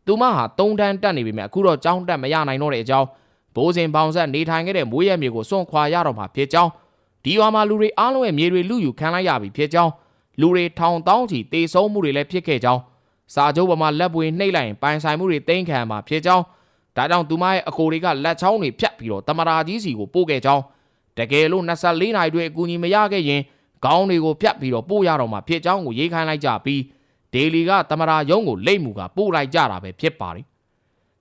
သူမဟာသုံးတန်းတက်နေပြီမြအခုတော့ကြောင်းတက်မရနိုင်တော့တဲ့အကြောင်းဘိုးစင်ပေါင်ဆက်နေထိုင်ခဲ့တဲ့မွေးရမြေကိုစွန့်ခွာရတော့မှာဖြစ်ကြောင်းဒီရွာမှာလူတွေအားလုံးရဲ့မြေတွေလူယူခံလိုက်ရပြီဖြစ်ကြောင်းလူတွေထောင်တောင်းချီတေဆုံးမှုတွေလည်းဖြစ်ခဲ့ကြောင်းစာချုပ်ပေါ်မှာလက်ပွေနှိပ်လိုက်ရင်ပိုင်ဆိုင်မှုတွေတိမ့်ခံမှာဖြစ်ကြောင်း ဒါကြောင့်သူမရဲ့အကိုတွေကလက်ချောင်းတွေဖြတ်ပြီးတော့တမရာကြီးစီကိုပို့ခဲ့ကြောင်းတကယ်လို့24နိုင်တွင်အကူအညီမရခဲ့ရင်ခေါင်းတွေကိုဖြတ်ပြီးတော့ပို့ရတော့မှဖြစ်ကြောင်းကိုရေးခိုင်းလိုက်ကြပြီးဒေလီကတမရာယုံကိုလိတ်မှုကပို့လိုက်ကြတာပဲဖြစ်ပါတယ်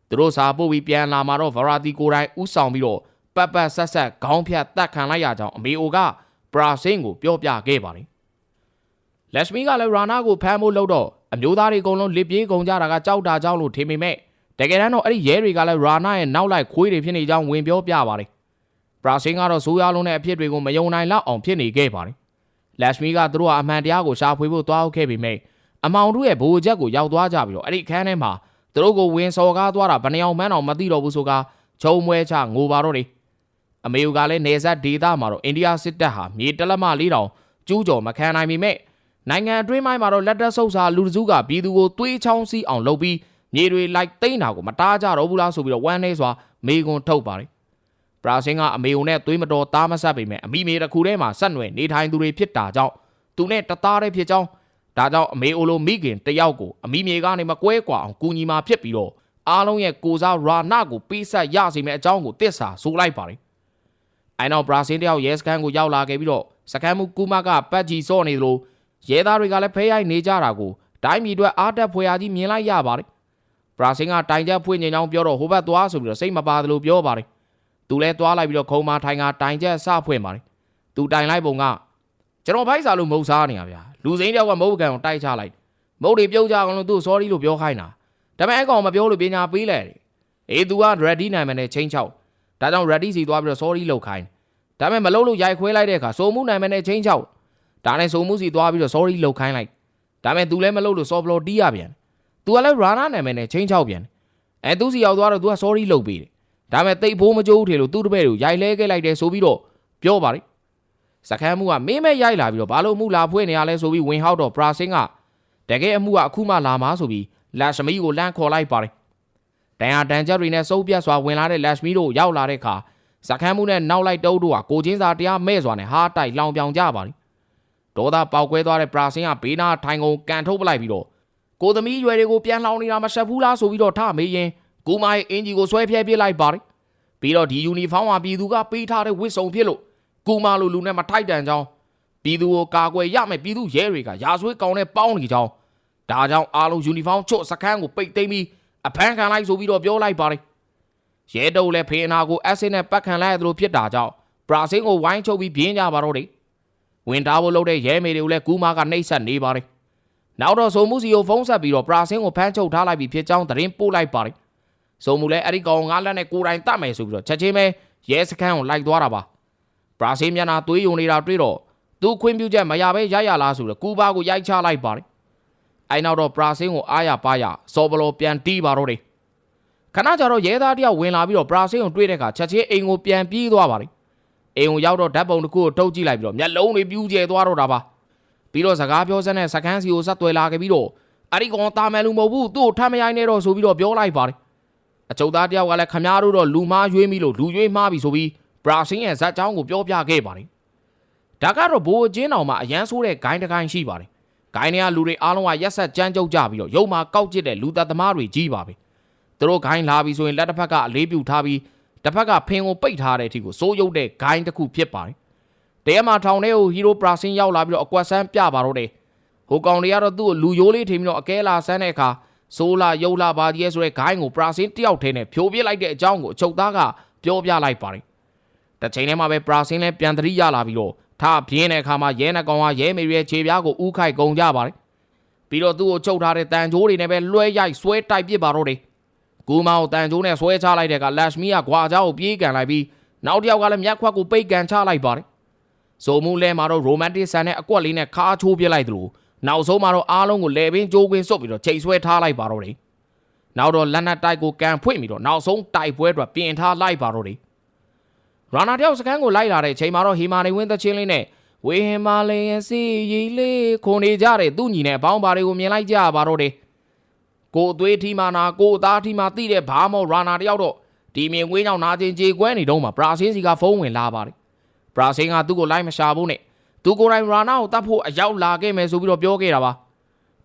သူတို့စာပို့ပြီးပြန်လာမှာတော့ဗရာတီကိုတိုင်းဥဆောင်ပြီးတော့ပတ်ပတ်ဆက်ဆက်ခေါင်းဖြတ်တတ်ခံလိုက်ရကြောင်းအမေအိုကဘရာဆင်းကိုပြောပြခဲ့ပါတယ်လက်စမီကလည်းရာနာကိုဖမ်းဖို့လုပ်တော့အမျိုးသားတွေအကုန်လုံးလစ်ပြေးကုန်ကြတာကကြောက်တာကြောက်လို့ထင်ပေမဲ့ တကယ်တမ်းတော့အဲ့ဒီရဲတွေကလည်းရာနာရဲ့နောက်လိုက်ခွေးတွေဖြစ်နေကြောင်းဝင်ပြောပြပါတယ်ဘရာဆင်းကတော့ဆိုးရွားလုံးတဲ့အဖြစ်တွေကိုမယုံနိုင်လောက်အောင်ဖြစ်နေခဲ့ပါတယ်လက်စမီကသူတို့ကအမှန်တရားကိုရှာဖွေဖို့သွားဟုတ်ခဲ့ပေမဲ့အမောင်တို့ရဲ့ဘိုးချက်ကိုရောက်သွားကြပြီးတော့အဲ့ဒီအခန်းထဲမှာသူတို့ကိုဝင်စော်ကားသွားတာဘယ်နှယောင်မှန်းတော့မသိတော့ဘူးဆိုကဂျုံမွဲချငိုပါတော့တယ်အမေကလည်းနေဆက်ဒေတာမှာတော့အိန္ဒိယစစ်တပ်ဟာမြေတလက်မလေးတောင်ကျူးကျော်မခံနိုင်ပေမဲ့နိုင်ငံအတွင်းပိုင်းမှာတော့လက်တက်ဆုပ်စာလူတစုကပြည်သူကိုသွေးချောင်းစီးအောင်လုပ်ပြီး မြေတွေလိုက်သိမ်းတာကိုမတားကြတော့ဘူးလားဆိုပြီးတော့ဝမ်းနေစွာမေကွန်ထုတ်ပါတယ်ဘရာဆင်းကအမေုံနဲ့သွေးမတော်သားမဆက်ပေမဲ့အမိမေတစ်ခုထဲမှာဆက်နွယ်နေထိုင်သူတွေဖြစ်တာကြောင့်သူနဲ့တသားတည်းဖြစ်ကြောင်းဒါကြောင့်အမေအိုလိုမိခင်တယောက်ကိုအမိမြေကနေမကွဲကွာအောင်ကူညီมาဖြစ်ပြီးတော့အားလုံးရဲ့ကိုစားရာနာကိုပေးဆက်ရစီမဲ့အကြောင်းကိုတစ္ဆာဆိုလိုက်ပါတယ်အဲနောက်ဘရာဆင်းတယောက်ရဲစခန်းကိုရောက်လာခဲ့ပြီးတော့စခန်းမှုကူမကပတ်ကြီးစော့နေသလိုရဲသားတွေကလည်းဖဲရိုက်နေကြတာကိုတိုင်းပြည်အတွက်အားတက်ဖွယ်ရာကြီးမြင်လိုက်ရပါတယ် ဘရာဆင်းကတိုင်ချက်ဖွင့်နေကြောင်းပြောတော့ဟိုဘက်သွားဆိုပြီးတော့စိတ်မပါသလိုပြောပါတယ်သူလည်းသွားလိုက်ပြီးတော့ခုံမထိုင်ကတိုင်ချက်စဖွင့်ပါတယ်သူတိုင်လိုက်ပုံကကျွန်တော်ဖိုက်စာလို့မဟုတ်စားနေရဗျာလူစိမ်းတယောက်ကမဟုတ်ကန်ကိုတိုက်ချလိုက်မဟုတ်တွေပြုတ်ကြအောင်လို့သူ့ sorry လို့ပြောခိုင်းတာဒါပေမဲ့အကောင်မပြောလို့ပညာပေးလိုက်တယ်အေး तू က ready နိုင်မယ်နဲ့ချင်းချောက်ဒါကြောင့် ready စီသွားပြီးတော့ sorry လို့ခိုင်းဒါပေမဲ့မလုပ်လို့ရိုက်ခွဲလိုက်တဲ့အခါစိုးမှုနိုင်မယ်နဲ့ချင်းချောက်ဒါနဲ့စိုးမှုစီသွားပြီးတော့ sorry လို့ခိုင်းလိုက်ဒါပေမဲ့ तू လည်းမလုပ်လို့ soft blow တီးရပြန် ။ तू ကလည်း Rana နာမည်နဲ့ချင်းချောက်ပြန်တယ်။အဲသူစီရောက်သွားတော့ तू က sorry လုပ်ပေးတယ်။ဒါပေမဲ့တိတ်ဖိုးမကြိုးထီလို့သူ့တပည့်တွေကိုရိုက်လဲခဲ့လိုက်တယ်ဆိုပြီးတော့ပြောပါလိမ့်။စကမ်းမှုကမင်းမဲ့ရိုက်လာပြီးတော့ဘာလို့မှုလာဖွင့်နေရလဲဆိုပြီးဝင်ဟောက်တော့ Prasing ကတကယ်အမှုကအခုမှလာမှာဆိုပြီးလက်ရှမီကိုလန့်ခေါ်လိုက်ပါတယ်။တန်ရတန်ကြတွေနဲ့စုပ်ပြတ်စွာဝင်လာတဲ့လက်ရှမီတို့ရောက်လာတဲ့အခါစကမ်းမှုနဲ့နောက်လိုက်တုပ်တို့ကကိုချင်းစာတရားမဲ့စွာနဲ့ဟာတိုက်လောင်ပြောင်ကြပါလိမ့်။ဒေါသပေါက်ကွဲသွားတဲ့ပရာစင်ကဘေးနားထိုင်ကုန်ကန်ထုတ်ပလိုက်ပြီးတော့ ကိုသမီးရွယ်တွေကိုပြန်လောင်နေတာမဆက်ဘူးလားဆိုပြီးတော့ထမေးရင်ကူမရဲ့အင်ဂျီကိုဆွဲဖြဲပစ်လိုက်ပါတယ်ပြီးတော့ဒီယူနီဖောင်းဟာပြည်သူကပေးထားတဲ့ဝတ်စုံဖြစ်လို့ကူမလိုလူနဲ့မထိုက်တန်ကြောင်းပြည်သူကိုကာကွယ်ရမယ်ပြည်သူရဲတွေကရာဇဝတ်ကောင်နဲ့ပေါင်းနေကြောင်းဒါကြောင့်အားလုံးယူနီဖောင်းချွတ်စခန်းကိုပိတ်သိမ်းပြီးအဖမ်းခံလိုက်ဆိုပြီးတော့ပြောလိုက်ပါတယ်ရဲတုပ်လည်းဖေးအနာကိုအက်ဆစ်နဲ့ပတ်ခံလိုက်ရသလိုဖြစ်တာကြောင့်ပရာစင်းကိုဝိုင်းချုပ်ပြီးပြင်းကြပါတော့တယ်ဝင်တာဖို့လုပ်တဲ့ရဲမေတွေကိုလည်းကူမာကနှိပ်စက်နေပါတယ် နောက်တော့ဆိုမှုစီကိုဖုံးဆက်ပြီးတော့ပရာစင်းကိုဖမ်းချုပ်ထားလိုက်ပြီးဖြစ်ကြောင်းသတင်းပို့လိုက်ပါတယ်ဆိုမှုလည်းအဲ့ဒီကောင်ငါလက်နဲ့ကိုယ်တိုင်တတ်မယ်ဆိုပြီးတော့ချက်ချင်းပဲရဲစခန်းကိုလိုက်သွားတာပါပရာစင်းမျက်နှာသွေးယုံနေတာတွေ့တော့သူခွင့်ပြုချက်မရဘဲရရလားဆိုတော့ကူဘာကိုရိုက်ချလိုက်ပါတယ်အဲနောက်တော့ပရာစင်းကိုအားရပါရစော်ဘလောပြန်တီးပါတော့တယ်ခဏကြာတော့ရဲသားတယောက်ဝင်လာပြီးတော့ပရာစင်းကိုတွေ့တဲ့အခါချက်ချင်းအိမ်ကိုပြန်ပြေးသွားပါတယ်အိမ်ကိုရောက်တော့ဓာတ်ပုံတစ်ခုကိုထုတ်ကြည့်လိုက်ပြီးတော့မျက်လုံးတွေပြူးကျဲသွားတော့တာပါ ပြီးတော့စကားပြောစက်နဲ့စကန်းစီကိုဆက်သွယ်လာခဲ့ပြီးတော့အဲ့ဒီကောင်တာမယ်လူမဟုတ်ဘူးသူ့ကိုထမ်းမရိုင်းနဲ့တော့ဆိုပြီးတော့ပြောလိုက်ပါတယ်အချုပ်သားတယောက်ကလည်းခမားတို့တော့လူမားရွေးမိလို့လူရွေးမှားပြီဆိုပြီးပရာစင်းရဲ့ဇက်ကြောင်းကိုပြောပြခဲ့ပါတယ်ဒါကတော့ဘိုးအချင်းတော်မှာအရန်ဆိုးတဲ့ဂိုင်းတစ်ဂိုင်းရှိပါတယ်ဂိုင်းတွေကလူတွေအားလုံးကရက်ဆက်ကြမ်းကြုတ်ကြပြီးတော့ရုံမှာကောက်ကျစ်တဲ့လူသက်သမားတွေကြီးပါပဲသူတို့ဂိုင်းလာပြီဆိုရင်လက်တစ်ဖက်ကအလေးပြုထားပြီးတစ်ဖက်ကဖင်ကိုပိတ်ထားတဲ့အထိကိုစိုးရုပ်တဲ့ဂိုင်းတစ်ခုဖြစ်ပါတယ် တရဲမှာထောင်ထဲကိုဟီရိုပရာစင်းရောက်လာပြီးတော့အကွက်ဆန်းပြပါတော့တယ်ဟိုကောင်တွေကတော့သူ့ကိုလူယိုးလေးထိပြီးတော့အကဲလာဆန်းတဲ့အခါဆိုးလာယုတ်လာပါကြီးရဲ့ဆိုတဲ့ဂိုင်းကိုပရာစင်းတယောက်ထဲနဲ့ဖြိုပြစ်လိုက်တဲ့အကြောင်းကိုအချုပ်သားကပြောပြလိုက်ပါတယ်တစ်ချိန်ထဲမှာပဲပရာစင်းလည်းပြန်သတိရလာပြီးတော့ထားပြင်းတဲ့အခါမှာရဲနှကောင်ကရဲမေရဲ့ခြေပြားကိုဥခိုက်ကုန်ကြပါတယ်ပြီးတော့သူ့ကိုချုပ်ထားတဲ့တန်ကြိုးတွေနဲ့ပဲလွှဲရိုက်ဆွဲတိုက်ပစ်ပါတော့တယ်ကူမောင်တန်ကျိုးနဲ့ဆွဲချလိုက်တဲ့ကလက်ရှမီကဂွာချောက်ကိုပြေးကန်လိုက်ပြီးနောက်တစ်ယောက်ကလည်းမြက်ခွက်ကိုပိတ်ကန်ချလိုက်ပါတယ် ဇိုမှုလဲမှာတော့ရိုမန်တစ်ဆန်နဲ့အကွက်လေးနဲ့ခါချိုးပြစ်လိုက်သလိုနောက်ဆုံးမှာတော့အားလုံးကိုလဲပင်ကြိုးကွင်းစွတ်ပြီးတော့ချိန်ဆွဲထားလိုက်ပါတော့တယ်နောက်တော့လက်နက်တိုက်ကိုကန်ဖွင့်ပြီးတော့နောက်ဆုံးတိုက်ပွဲအတွက်ပြင်ထားလိုက်ပါတော့တယ်ရာနာတယောက်စခန်းကိုလိုက်လာတဲ့အချိန်မှာတော့ဟီမာနေဝင်းသချင်းလေးနဲ့ဝေဟင်မာလေယန်စီရီလေးခုန်နေကြတဲ့သူ့ညီနဲ့အပေါင်းပါတွေကိုမြင်လိုက်ကြပါတော့တယ်ကိုအသွေးထီမာနာကိုအသားထီမာတိတဲ့ဘာမောရာနာတယောက်တော့ဒီမြင်ဝေးကြောင်နာကျင်ကြေကွဲနေတော့မှပရာစင်းစီကဖုန်းဝင်လာပါတယ် ပရာစင်းကသူ့ကိုလိုက်မရှာဘူးနဲ့သူကိုယ်တိုင်ရာနာကိုတတ်ဖို့အရောက်လာခဲ့မယ်ဆိုပြီးတော့ပြောခဲ့တာပါ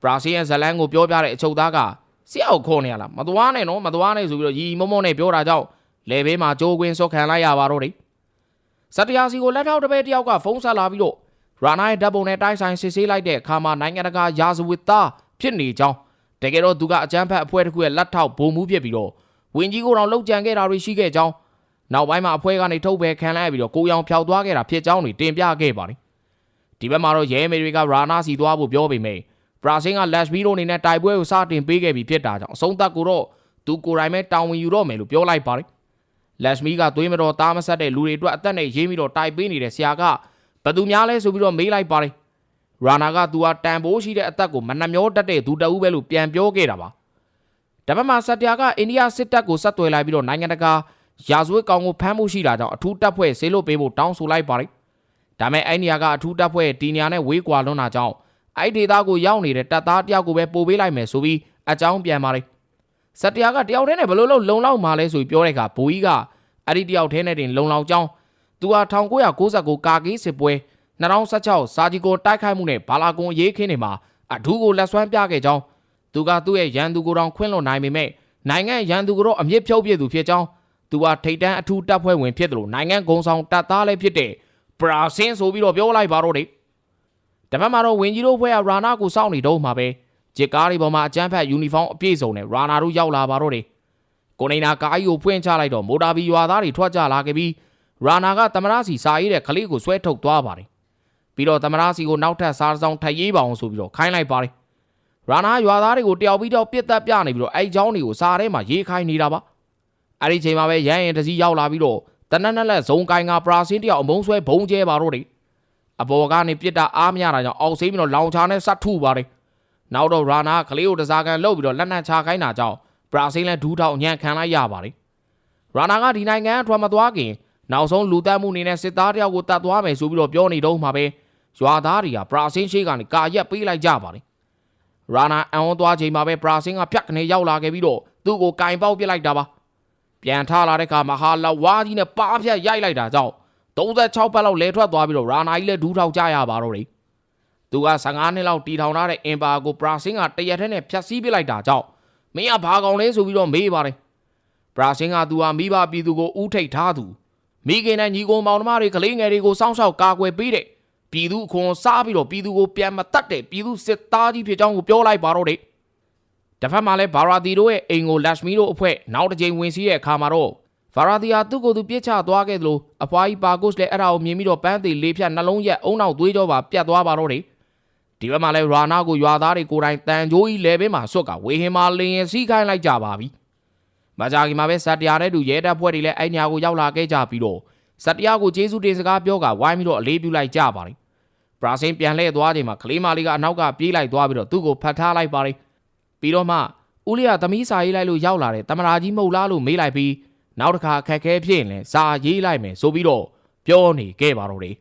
ပရာစင်းရဲ့ဇလန်ကိုပြောပြတဲ့အချုပ်သားကဆရာကိုခေါ်နေရလားမသွားနဲ့နော်မသွားနဲ့ဆိုပြီးတော့ရီမုံမုံနဲ့ပြောတာကြောင့်လေဘေးမှာကြိုးကွင်းစော့ခံလိုက်ရပါတော့တယ်စတရာစီကိုလက်ထောက်တစ်ပဲတယောက်ကဖုန်းဆက်လာပြီးတော့ရာနာရဲ့ဓာတ်ပုံနဲ့တိုက်ဆိုင်စစ်ဆေးလိုက်တဲ့အခါမှာနိုင်ငံတကာရာဇဝတ်သားဖြစ်နေကြောင်းတကယ်တော့သူကအကြမ်းဖက်အဖွဲ့တစ်ခုရဲ့လက်ထောက်ဗိုလ်မှူးဖြစ်ပြီးတော့ဝင်ကြီးကိုတော့လှုပ်ကြံခဲ့တာတွေရှိခဲ့ကြောင်း နောက်ပိုင်းမှာအဖွဲ့ကနေထုတ်ပယ်ခံလိုက်ပြီးတော့ကိုရောင်ဖျောက်သွားခဲ့တာဖြစ်ကြောင်းတွေတင်ပြခဲ့ပါတယ်ဒီဘက်မှာတော့ရဲမေတွေကရာနာစီသွားဖို့ပြောပေမဲ့ပရာစင်းကလက်စဘီတို့အနေနဲ့တိုက်ပွဲကိုစတင်ပေးခဲ့ပြီးဖြစ်တာကြောင့်အဆုံးသတ်ကိုတော့သူကိုယ်တိုင်ပဲတောင်းဝင်ယူတော့မယ်လို့ပြောလိုက်ပါတယ်လက်စမီကသွေးမတော်သားမဆက်တဲ့လူတွေအတွက်အသက်နဲ့ရေးပြီးတော့တိုက်ပေးနေတဲ့ဆရာကဘယ်သူများလဲဆိုပြီးတော့မေးလိုက်ပါတယ်ရာနာကသူဟာတန်ဖိုးရှိတဲ့အသက်ကိုမနှမျောတတ်တဲ့သူတအူးပဲလို့ပြန်ပြောခဲ့တာပါဒါပေမဲ့စတျာကအိန္ဒိယစစ်တပ်ကိုဆက်သွယ်လိုက်ပြီးတော့နိုင်ငံတကာ ရာဇဝတ်ကောင်ကိုဖမ်းမှုရှိတာကြောင့်အထူးတပ်ဖွဲ့ဆေးလို့ပေးဖို့တောင်းဆိုလိုက်ပါတယ်ဒါမဲ့အဲ့နေရာကအထူးတပ်ဖွဲ့တီနီယာနဲ့ဝေးကွာလွန်းတာကြောင့်အဲ့ဒေသကိုရောက်နေတဲ့တပ်သားတယောက်ကိုပဲပို့ပေးလိုက်မယ်ဆိုပြီးအကြောင်းပြန်ပါတယ်စတျာကတယောက်တည်းနဲ့ဘယ်လိုလုပ်လုံလောက်မှာလဲဆိုပြီးပြောတဲ့အခါဘိုးကြီးကအဲ့ဒီတယောက်တည်းနဲ့တင်လုံလောက်ကြောင်းသူဟာ1999ကာကီးစစ်ပွဲ2016စာဂျီကိုတိုက်ခိုက်မှုနဲ့ဘာလာကွန်ရေးခင်းတွေမှာအထူးကိုလက်ဆွမ်းပြခဲ့ကြောင်းသူကသူ့ရဲ့ရန်သူကိုတောင်ခွင့်လွှတ်နိုင်ပေမဲ့နိုင်ငံရန်သူကိုတော့အမြင့်ဖြုတ်ပြသူဖြစ်ကြောင်း သူဟာထိတ်တန်းအထူးတပ်ဖွဲ့ဝင်ဖြစ်တယ်လို့နိုင်ငံဂုံဆောင်တပ်သားလည်းဖြစ်တဲ့ပရာစင်းဆိုပြီးတော့ပြောလိုက်ပါတော့တယ်တပတ်မှာတော့ဝင်းကြီးတို့ဖွဲ့ကရာနာကိုစောင့်နေတော့မှာပဲဂျစ်ကားတွေပေါ်မှာအကျန်းဖက်ယူနီဖောင်းအပြည့်စုံနဲ့ရာနာတို့ရောက်လာပါတော့တယ်ကိုနေနာကားကြီးကိုဖွင့်ချလိုက်တော့မိုတာဘီရွာသားတွေထွက်ကြလာခဲ့ပြီးရာနာကသမရစီစာရေးတဲ့ကလေးကိုဆွဲထုတ်သွားပါတယ်ပြီးတော့သမရစီကိုနောက်ထပ်စားဆောင်ထပ်ရေးပါအောင်ဆိုပြီးတော့ခိုင်းလိုက်ပါတယ်ရာနာရွာသားတွေကိုတယောက်ပြီးတော့ပြစ်တက်ပြနေပြီးတော့အဲ့เจ้าတွေကိုစားထဲမှာရေးခိုင်းနေတာပါ အဲ့ဒီချိန်မှာပဲရန်ရင်တစည်းရောက်လာပြီးတော့တနက်နက်လက်ဇုံကိုင်းကပရာစင်းတယောက်အမုံဆွဲဘုံကျဲပါတော့တယ်အပေါ်ကနေပြစ်တာအားမရတာကြောင့်အောက်ဆေးပြီးတော့လောင်ချာနဲ့စတ်ထုပါတယ်နောက်တော့ရာနာကလေးကိုတစားကန်လှုပ်ပြီးတော့လက်နက်ချခိုင်းတာကြောင့်ပရာစင်းလည်းဒူးထောက်ညံ့ခံလိုက်ရပါတယ်ရာနာကဒီနိုင်ငံအထွတ်မသွားခင်နောက်ဆုံးလူတက်မှုအနေနဲ့စစ်သားတယောက်ကိုတတ်သွားမယ်ဆိုပြီးတော့ပြောနေတော့မှပဲရွာသားတွေကပရာစင်းရှိကနေကာရက်ပေးလိုက်ကြပါတယ်ရရာနာအံဩသွားချိန်မှာပဲပရာစင်းကဖြတ်ကနေရောက်လာခဲ့ပြီးတော့သူ့ကိုကင်ပေါက်ပစ်လိုက်တာပါ ပြန်ထလာတဲ့အခါမဟာလဝါကြီးနဲ့ပါးဖြတ်ရိုက်လိုက်တာကြောင့်36ပတ်လောက်လဲထွက်သွားပြီးတော့ရာနာကြီးလည်းဒူးထောက်ကြရပါတော့တယ်သူက15နှစ်လောက်တီထောင်ထားတဲ့အင်ပါကိုပရာစင်းကတရက်တည်းနဲ့ဖြတ်စည်းပစ်လိုက်တာကြောင့်မင်းကဘာကောင်လဲဆိုပြီးတော့မေးပါတယ်ပရာစင်းကသူဟာမိဘပြည်သူကိုဥထိတ်ထားသူမိခင်နဲ့ညီကိုမောင်နှမတွေကလေးငယ်တွေကိုစောင့်ရှောက်ကာကွယ်ပေးတဲ့ပြည်သူအခွန်စားပြီးတော့ပြည်သူကိုပြန်မတတ်တဲ့ပြည်သူစစ်သားကြီးဖြစ်ကြောင်းကိုပြောလိုက်ပါတော့တယ်။ တစ်ဖက်မှာလည်းဘာရာတီတို့ရဲ့အိမ်ကိုလက်ရှမီတို့အဖွဲ့နောက်တစ်ကြိမ်ဝင်စီးတဲ့အခါမှာတော့ဘာရာတီဟာသူ့ကိုယ်သူပြစ်ချသွားခဲ့သလိုအဖွားကြီးပါကုတ်လည်းအဲ့ဒါကိုမြင်ပြီးတော့ပန်းသေးလေးဖြတ်နှလုံးရက်အုံနောက်သွေးကြောပါပြတ်သွားပါတော့တယ်။ဒီဘက်မှာလည်းရာနာကိုရွာသားတွေကိုယ်တိုင်တန်ကြိုးကြီးလဲဘင်းမှာဆွတ်ကဝေဟင်မှာလင်းရင်စီးခိုင်းလိုက်ကြပါပြီ။မကြာခင်မှာပဲစတရာနဲ့တူရဲတပ်ဖွဲ့တွေလည်းအဲ့ညာကိုရောက်လာခဲ့ကြပြီးတော့စတရာကိုကျေးဇူးတင်စကားပြောကဝိုင်းပြီးတော့အလေးပြုလိုက်ကြပါတယ်။ဘရာဇင်းပြန်လှည့်သွားချိန်မှာကလေးမလေးကအနောက်ကပြေးလိုက်သွားပြီးတော့သူ့ကိုဖတ်ထားလိုက်ပါတယ် ပြီးတော့မှဦးလေးကသမီးစာရေးလိုက်လို့ရောက်လာတယ်တမရာကြီးမဟုတ်လားလို့မေးလိုက်ပြီးနောက်တစ်ခါအခက်ခဲဖြစ်ရင်လည်းစာရေးလိုက်မယ်ဆိုပြီးတော့ပြောနေခဲ့ပါတော့တယ်